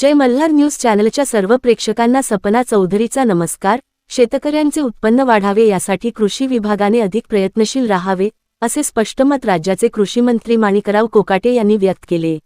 जय Malhar news चॅनलच्या सर्व प्रेक्षकांना सपना चौधरीचा नमस्कार. शेतकऱ्यांचे उत्पन्न वाढावे यासाठी कृषी विभागाने अधिक प्रयत्नशील राहावे असे स्पष्ट मत राज्याचे कृषीमंत्री माणिकराव कोकाटे यांनी व्यक्त केले.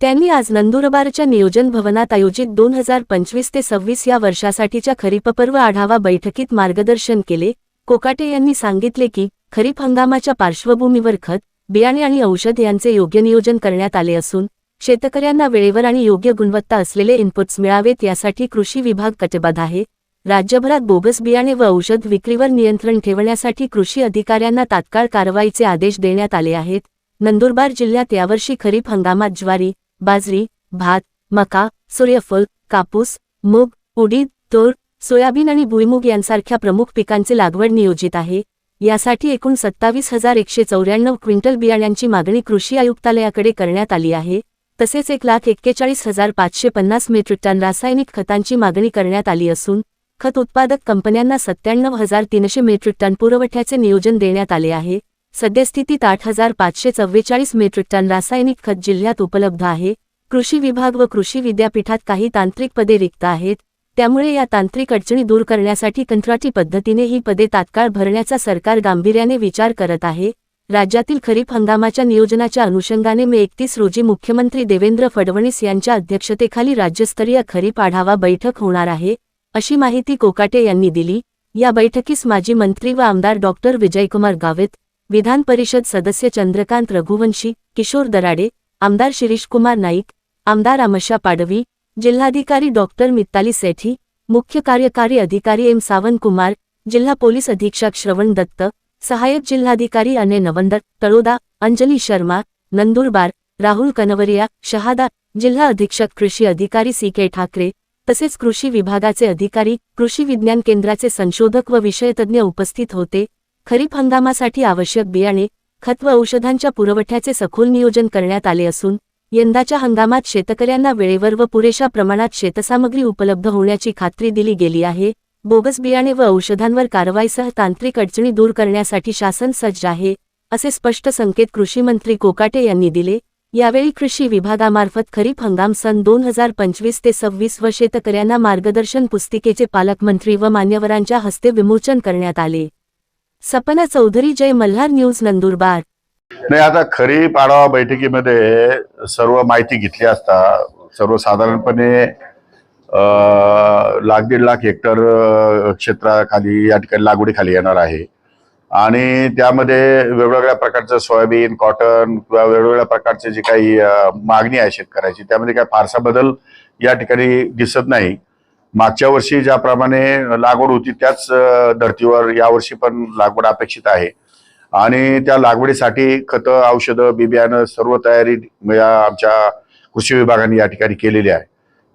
त्यांनी आज नंदुरबारच्या नियोजन भवनात आयोजित दोन हजार पंचवीस ते सव्वीस या वर्षासाठीच्या खरीपपर्व आढावा बैठकीत मार्गदर्शन केले. कोकाटे यांनी सांगितले की खरीप हंगामाच्या पार्श्वभूमीवर खत बियाणे आणि औषध यांचे योग्य नियोजन करण्यात आले असून शेतकऱ्यांना वेळेवर आणि योग्य गुणवत्ता असलेले इनपुट्स मिळावेत यासाठी कृषी विभाग कटिबद्ध आहे. राज्यभरात बोगस बियाणे व औषध विक्रीवर नियंत्रण ठेवण्यासाठी कृषी अधिकाऱ्यांना तात्काळ कारवाईचे आदेश देण्यात आले आहेत. नंदुरबार जिल्ह्यात यावर्षी खरीप हंगामात ज्वारी बाजरी भात मका सूर्यफूल कापूस मूग उडीद तूर सोयाबीन आणि भुईमूग यांसारख्या प्रमुख पिकांची लागवड नियोजित आहे. यासाठी एकूण सत्तावीस हजार एकशे चौऱ्याण्णव क्विंटल बियाण्यांची मागणी कृषी आयुक्तालयाकडे करण्यात आली आहे. तसेच एक लाख एक्केचाळीस हजार पाचशे पन्नास मेट्रिक टन रासायनिक खतांची मागणी करण्यात आली असून खत उत्पादक कंपन्यांना सत्त्याण्णव हजार तीनशे मेट्रिक टन पुरवठ्याचे नियोजन देण्यात आले आहे. सद्यस्थितीत आठ हजार पाचशे चव्वेचाळीस मेट्रिक टन रासायनिक खत जिल्ह्यात उपलब्ध आहे. कृषी विभाग व कृषी विद्यापीठात काही तांत्रिक पदे रिक्त आहेत. त्यामुळे या तांत्रिक अडचणी दूर करण्यासाठी कंत्राटी पद्धतीने ही पदे तात्काळ भरण्याचा सरकार गांभीर्याने विचार करत आहे. राज्यातील खरीप हंगामाच्या नियोजनाच्या अनुषंगाने मे एकतीस रोजी मुख्यमंत्री देवेंद्र फडणवीस यांच्या अध्यक्षतेखाली राज्यस्तरीय खरीप आढावा बैठक होणार आहे अशी माहिती कोकाटे यांनी दिली. या बैठकीस माजी मंत्री व आमदार डॉक्टर विजयकुमार गावित विधान परिषद सदस्य चंद्रकांत रघुवंशी किशोर दराडे आमदार शिरीषकुमार नाईक आमदार अमशा पाडवी जिल्हाधिकारी डॉक्टर मित्ताली सेठी मुख्य कार्यकारी अधिकारी एम सावंतकुमार जिल्हा पोलीस अधीक्षक श्रवण दत्त सहाय्यक जिल्हाधिकारी अने नवंदर तळोदा अंजली शर्मा नंदुरबार राहुल कनवरिया शहादा जिल्हा अधीक्षक कृषी अधिकारी सी के ठाकरे तसेच कृषी विभागाचे अधिकारी कृषी विज्ञान केंद्राचे संशोधक व विषयतज्ञ उपस्थित होते खरीप हंगामासाठी आवश्यक बियाणे खत व औषधांच्या पुरवठ्याचे सखोल नियोजन करण्यात आले असून यंदाच्या हंगामात शेतकऱ्यांना वेळेवर व पुरेशा प्रमाणात शेतसामग्री उपलब्ध होण्याची खात्री दिली गेली आहे बोगस बियाणे व औषधांवर कारवाईसह तांत्रिक अडचणी दूर करण्यासाठी शासन सज्ज आहे असे स्पष्ट संकेत कृषीमंत्री कोकाटे यांनी दिले. यावेळी कृषी विभागामार्फत खरीप हंगाम सन दोन हजार पंचवीस ते सव्वीस व शेतकऱ्यांना मार्गदर्शन पुस्तिकेचे पालकमंत्री व मान्यवरांच्या हस्ते विमोचन करण्यात आले. सपना चौधरी जय मल्हार न्यूज नंदुरबार. नाही आता खरीप आढावा बैठकीमध्ये सर्व माहिती घेतली असता सर्वसाधारणपणे लाख दीड लाख हेक्टर क्षेत्राखाली या ठिकाणी लागवडीखाली येणार आहे. आणि त्यामध्ये वेगवेगळ्या प्रकारचं सोयाबीन कॉटन किंवा वेगवेगळ्या प्रकारचे जे काही मागणी आहे शेतकऱ्याची त्यामध्ये काही फारसा बदल या ठिकाणी दिसत नाही. मागच्या वर्षी ज्याप्रमाणे लागवड होती त्याच धर्तीवर यावर्षी पण लागवड अपेक्षित आहे. आणि त्या लागवडीसाठी खतं औषधं बी बियाणं सर्व तयारी या आमच्या कृषी विभागाने या ठिकाणी केलेली आहे.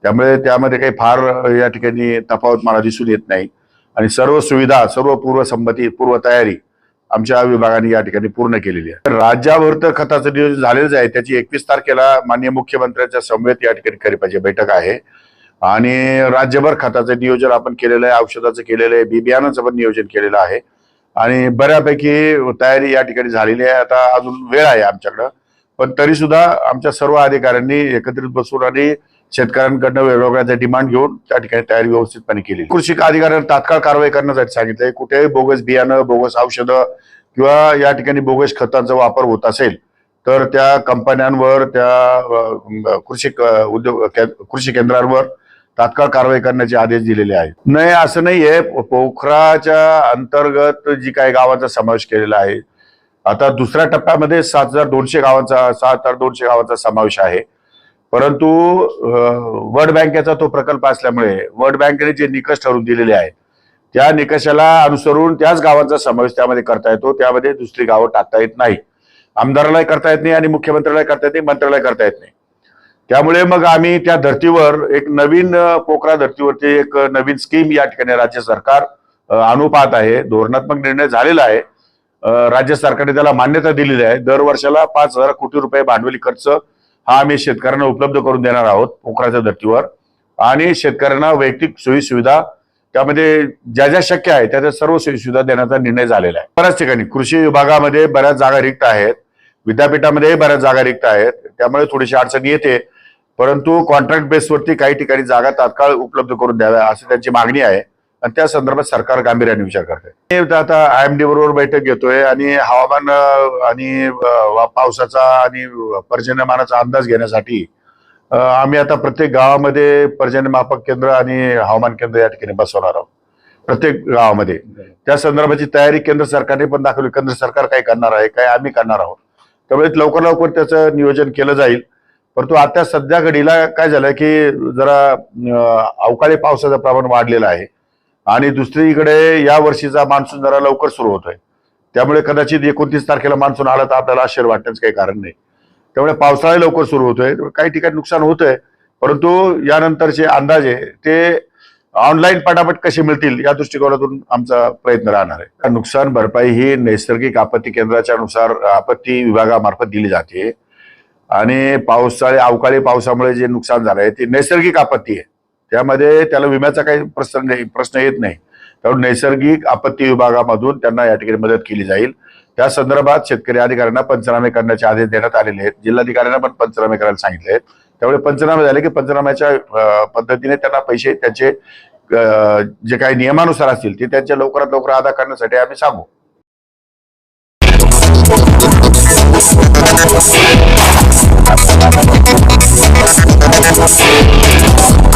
त्यामुळे त्यामध्ये काही फार या ठिकाणी तफावत मला दिसून येत नाही. आणि सर्व सुविधा सर्व पूर्वसंमती पूर्वतयारी आमच्या विभागाने या ठिकाणी पूर्ण केलेली आहे. राज्यावर तर खताचं नियोजन झालेलंच आहे. त्याची एकवीस तारखेला माननीय मुख्यमंत्र्यांच्या समवेत या ठिकाणी खरीपाची बैठक आहे. आणि राज्यभर खताचं नियोजन आपण केलेलं आहे औषधाचं केलेलं आहे बी बियाणाचं पण नियोजन केलेलं आहे. आणि बऱ्यापैकी तयारी या ठिकाणी झालेली आहे. आता अजून वेळ आहे आमच्याकडं. पण तरी सुद्धा आमच्या सर्व अधिकाऱ्यांनी एकत्रित बसून आणि शेतकऱ्यांकडनं वेगवेगळ्या डिमांड घेऊन त्या ठिकाणी तयारी व्यवस्थितपणे केली कृषी अधिकाऱ्यांना तात्काळ कारवाई करण्यासाठी सांगितलंय. कुठेही बोगस बियाणं बोगस औषधं किंवा या ठिकाणी बोगस खतांचा वापर होत असेल तर त्या कंपन्यांवर त्या कृषी उद्योग के- कृषी केंद्रांवर तात्काळ कारवाई करण्याचे आदेश दिलेले आहेत. नाही असं नाहीये. आहे पोखराच्या अंतर्गत जी काही गावांचा समावेश केलेला आहे आता दुसऱ्या टप्प्यामध्ये सात हजार दोनशे गावांचा सात हजार दोनशे गावांचा समावेश आहे. परंतु वर्ल्ड बँकेचा तो प्रकल्प असल्यामुळे वर्ल्ड बँकेने जे निकष ठरवून दिलेले आहेत त्या निकषाला अनुसरून त्याच गावांचा समावेश त्यामध्ये करता येतो. त्यामध्ये दुसरी गावं टाकता येत नाही. आमदारालाही करता येत नाही आणि मुख्यमंत्र्याला करता येत नाही मंत्र्याला करता येत नाही. त्यामुळे मग आम्ही त्या धर्तीवर एक नवीन अ, पोखरा धर्तीवरती एक नवीन स्कीम या ठिकाणी राज्य सरकार अनुपात आणू पाहत आहे. धोरणात्मक निर्णय झालेला आहे. राज्य सरकारने त्याला मान्यता दिलेली आहे. दर वर्षाला पाच हजार कोटी रुपये भांडवली खर्च हा आम्ही शेतकऱ्यांना उपलब्ध करून देणार आहोत पोखराच्या धर्तीवर. आणि शेतकऱ्यांना वैयक्तिक सोयी सुविधा त्यामध्ये ज्या ज्या शक्य आहे त्या त्या सर्व सोयी सुविधा देण्याचा निर्णय झालेला आहे. बऱ्याच ठिकाणी कृषी विभागामध्ये बऱ्याच जागा रिक्त आहेत. विद्यापीठामध्येही बऱ्याच जागा रिक्त आहेत. त्यामुळे थोडीशी अडचण येते. परंतु कॉन्ट्रॅक्ट बेसवरती काही ठिकाणी जागा तात्काळ उपलब्ध करून द्याव्या अशी त्यांची मागणी आहे. आणि त्या संदर्भात सरकार गांभीर्याने विचार करते. आता आय एम डी बरोबर बैठक घेतोय आणि हवामान आणि पावसाचा आणि पर्जन्यमानाचा अंदाज घेण्यासाठी आम्ही आता प्रत्येक गावामध्ये पर्जन्यमापक केंद्र आणि हवामान केंद्र या ठिकाणी बसवणार आहोत. प्रत्येक गावामध्ये. त्या संदर्भाची तयारी केंद्र सरकारने पण दाखवली. केंद्र सरकार काय करणार आहे काय आम्ही करणार आहोत. त्यामुळे लवकर लवकर त्याचं नियोजन केलं जाईल. परंतु आता सध्या घडीला काय झालं की जरा अवकाळी पावसाचं प्रमाण वाढलेलं आहे. आणि दुसरीकडे या वर्षीचा मान्सून जरा लवकर सुरू होतोय. त्यामुळे कदाचित एकोणतीस तारखेला मान्सून आला तर आपल्याला आश्चर्य वाटण्याचं काही कारण नाही. त्यामुळे पावसाळा लवकर सुरू होतोय. काही ठिकाणी नुकसान होतंय परंतु यानंतरचे अंदाजे ते ऑनलाईन पटापट कसे मिळतील या दृष्टिकोनातून आमचा प्रयत्न राहणार आहे. नुकसान भरपाई ही नैसर्गिक आपत्ती केंद्राच्या नुसार आपत्ती विभागामार्फत दिली जाते. आणि पावसाळी अवकाळी पावसामुळे जे नुकसान झालंय ते नैसर्गिक आपत्ती आहे. त्यामध्ये त्याला विम्याचा काही प्रश्न नाही प्रश्न येत नाही. त्यामुळे नैसर्गिक आपत्ती विभागामधून त्यांना या ठिकाणी मदत केली जाईल. त्या संदर्भात शेतकरी अधिकाऱ्यांना पंचनामे करण्याचे आदेश देण्यात आलेले आहेत. जिल्हाधिकाऱ्यांना पण पंचनामे करायला सांगितले आहेत. त्यामुळे पंचनामे झाले की पंचनाम्याच्या पद्धतीने त्यांना पैसे त्यांचे जे काही नियमानुसार असतील ते त्यांच्या लवकरात लवकर अदा करण्यासाठी आम्ही सांगू.